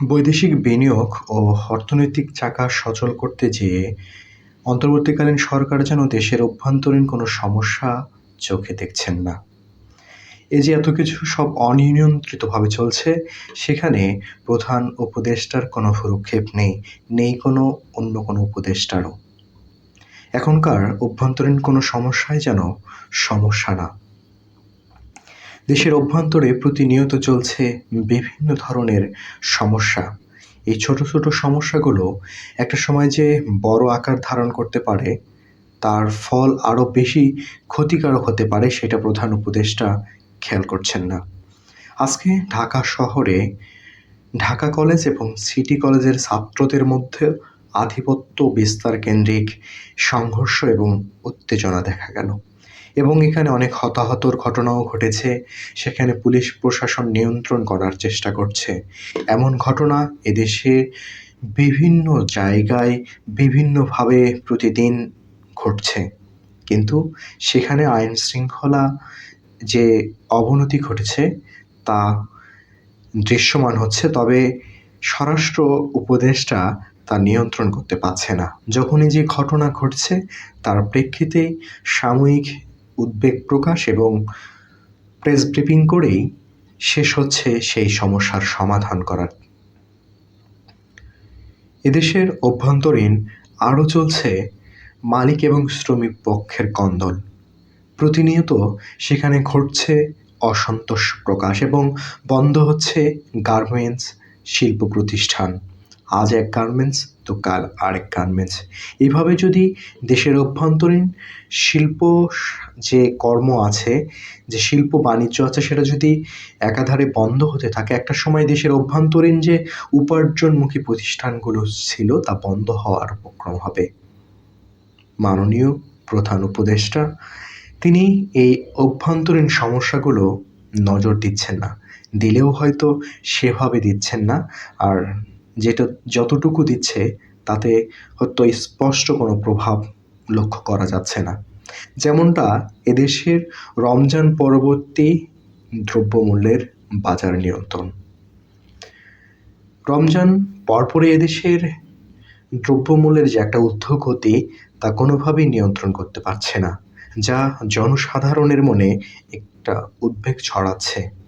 বৈদেশিক বিনিয়োগ ও অর্থনৈতিক চাকা সচল করতে যেয়ে অন্তর্বর্তীকালীন সরকার যেন দেশের অভ্যন্তরীণ কোনো সমস্যা চোখে দেখছেন না। এই যে এত কিছু সব অনিয়ন্ত্রিতভাবে চলছে, সেখানে প্রধান উপদেষ্টার কোনো ভ্রুক্ষেপ নেই নেই কোনো অন্য কোনো উপদেষ্টারও। এখনকার অভ্যন্তরীণ কোনো সমস্যাই যেন সমস্যা না। দেশের অভ্যন্তরে প্রতিনিয়ত চলছে বিভিন্ন ধরনের সমস্যা। এই ছোট ছোট সমস্যাগুলো একটা সময় যে বড় আকার ধারণ করতে পারে, তার ফল আরও বেশি ক্ষতিকারক হতে পারে সেটা প্রধান উপদেষ্টা খেয়াল করছেন না। আজকে ঢাকা শহরে, ঢাকা কলেজ এবং সিটি কলেজের ছাত্রদের মধ্যে আধিপত্য বিস্তার কেন্দ্রিক সংঘর্ষ এবং উত্তেজনা দেখা গেল। এবং এখানে অনেক হতাহতর ঘটনাও ঘটেছে। সেখানে পুলিশ প্রশাসন নিয়ন্ত্রণ করার চেষ্টা করছে। এমন ঘটনা এদেশে বিভিন্ন জায়গায় বিভিন্নভাবে প্রতিদিন ঘটছে। কিন্তু সেখানে আইন শৃঙ্খলা যে অবনতি ঘটেছে, তা দৃশ্যমান হচ্ছে, তবে স্বরাষ্ট্র উপদেষ্টা তা নিয়ন্ত্রণ করতে পারছে না। যখনই যে ঘটনা ঘটছে, তার প্রেক্ষিতে সাময়িক উদ্বেগ প্রকাশ এবং প্রেস ব্রিফিং করেই শেষ হচ্ছে সেই সমস্যার সমাধান করার। এদেশের অভ্যন্তরীণ আরও চলছে মালিক এবং শ্রমিক পক্ষের কন্দল। প্রতিনিয়ত সেখানে ঘটছে অসন্তোষ প্রকাশ এবং বন্ধ হচ্ছে গার্মেন্টস শিল্প প্রতিষ্ঠান। আজ এক গার্মেন্টস তো কাল আরেক গার্মেন্টস এইভাবে যদি দেশের অভ্যন্তরীণ শিল্প যে কর্ম আছে, যে শিল্প বাণিজ্য আছে, সেটা যদি একাধারে বন্ধ হতে থাকে, একটা সময় দেশের অভ্যন্তরীণ যে উপার্জনমুখী প্রতিষ্ঠানগুলো ছিল, তা বন্ধ হওয়ার উপক্রম হবে। মাননীয় প্রধান উপদেষ্টা, তিনি এই অভ্যন্তরীণ সমস্যাগুলো নজর দিচ্ছেন না। দিলেও হয়তো সেভাবে দিচ্ছেন না। আর যেটা যতটুকু দিচ্ছে, তাতে হয়তো স্পষ্ট কোনো প্রভাব লক্ষ্য করা যাচ্ছে না। যেমনটা এদেশের রমজান পরবর্তী দ্রব্যমূল্যের বাজার নিয়ন্ত্রণ। রমজান পরপরই এদেশের দ্রব্যমূল্যের যে একটা ঊর্ধ্বগতি, তা কোনোভাবেই নিয়ন্ত্রণ করতে পারছে না, যা জনসাধারণের মনে একটা উদ্বেগ ছড়াচ্ছে।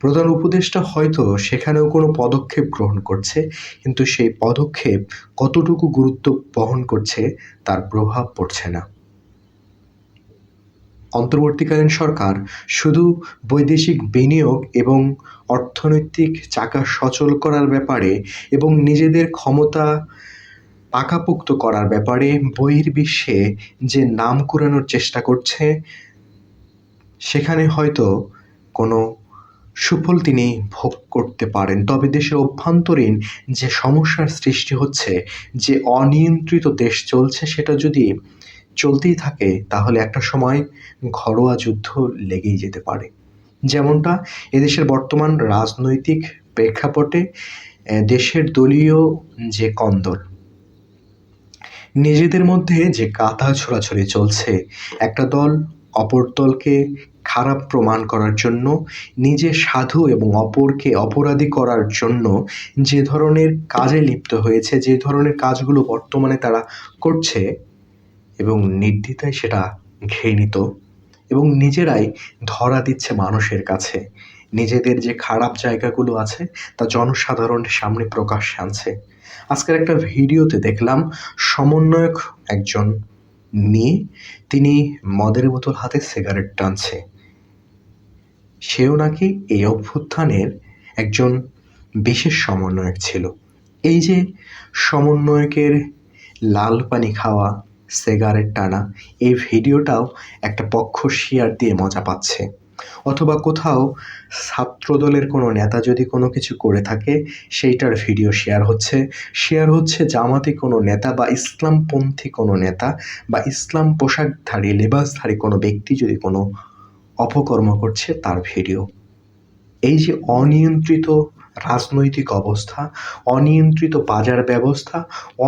প্রধান উপদেষ্টা হয়তো সেখানেও কোনো পদক্ষেপ গ্রহণ করছে, কিন্তু সেই পদক্ষেপ কতটুকু গুরুত্ব বহন করছে তার প্রভাব পড়ছে না। অন্তর্বর্তীকালীন সরকার শুধু বৈদেশিক বিনিয়োগ এবং অর্থনৈতিক চাকা সচল করার ব্যাপারে এবং নিজেদের ক্ষমতা পাকাপোক্ত করার ব্যাপারে বহির্বিশ্বে যে নাম কুড়ানোর চেষ্টা করছে, সেখানে হয়তো কোনো সুফল তিনি ভোগ করতে পারেন। তবে দেশের অভ্যন্তরীণ যে সমস্যার সৃষ্টি হচ্ছে, যে অনিয়ন্ত্রিত দেশ চলছে, সেটা যদি চলতেই থাকে, তাহলে একটা সময় ঘরোয়া যুদ্ধ লেগেই যেতে পারে। যেমনটা এদেশের বর্তমান রাজনৈতিক প্রেক্ষাপটে দেশের দলীয় যে কন্দল, নিজেদের মধ্যে যে কাঁথা ছোড়াছড়ি চলছে, একটা দল অপর দলকে খারাপ প্রমাণ করার জন্য, নিজে সাধু এবং অপরকে অপরাধী করার জন্য যে ধরনের কাজে লিপ্ত হয়েছে, যে ধরনের কাজগুলো বর্তমানে তারা করছে এবং নির্দ্বিধায় সেটা ঘৃণিত এবং নিজেরাই ধরা দিচ্ছে মানুষের কাছে। নিজেদের যে খারাপ জায়গাগুলো আছে, তা জনসাধারণের সামনে প্রকাশ্যে আনছে। আজকের একটা ভিডিওতে দেখলাম, সমন্বয়ক একজন মেয়ে তিনি মদের বোতল হাতে সিগারেট টানছে। সেও নাকি এই অভ্যুত্থানের একজন বিশেষ সমন্বয়ক ছিল। এই যে সমন্বয়কের লাল পানি খাওয়া, সিগারেট টানা, এই ভিডিওটাও একটা পক্ষ শিয়ার দিয়ে মজা পাচ্ছে। অথবা কোথাও ছাত্রদলের কোনো নেতা যদি কোনো কিছু করে থাকে, সেইটার ভিডিও শেয়ার হচ্ছে। শেয়ার হচ্ছে জামাতি কোনো নেতা বা ইসলামপন্থী কোনো নেতা বা ইসলাম পোশাকধারী, লেবাসধারী কোনো ব্যক্তি যদি কোনো অপকর্ম করছে, তার ভিডিও এই যে অনিয়ন্ত্রিত রাজনৈতিক অবস্থা, অনিয়ন্ত্রিত বাজার ব্যবস্থা,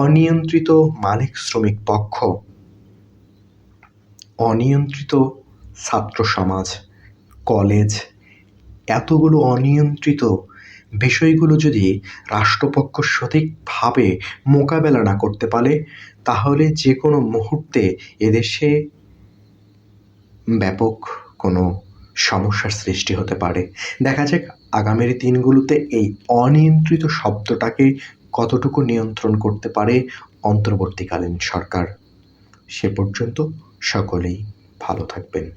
অনিয়ন্ত্রিত মালিক শ্রমিক পক্ষ, অনিয়ন্ত্রিত ছাত্র সমাজ। কলেজ, এতগুলো অনিয়ন্ত্রিত বিষয়গুলো যদি রাষ্ট্রপক্ষ সঠিকভাবে মোকাবেলা না করতে পারে, তাহলে যে কোনো মুহূর্তে এদেশে ব্যাপক কোনো সমস্যার সৃষ্টি হতে পারে। দেখা যাক আগামীর দিনগুলোতে এই অনিয়ন্ত্রিত শব্দটাকে কতটুকু নিয়ন্ত্রণ করতে পারে অন্তর্বর্তীকালীন সরকার। সে পর্যন্ত সকলেই ভালো থাকবেন।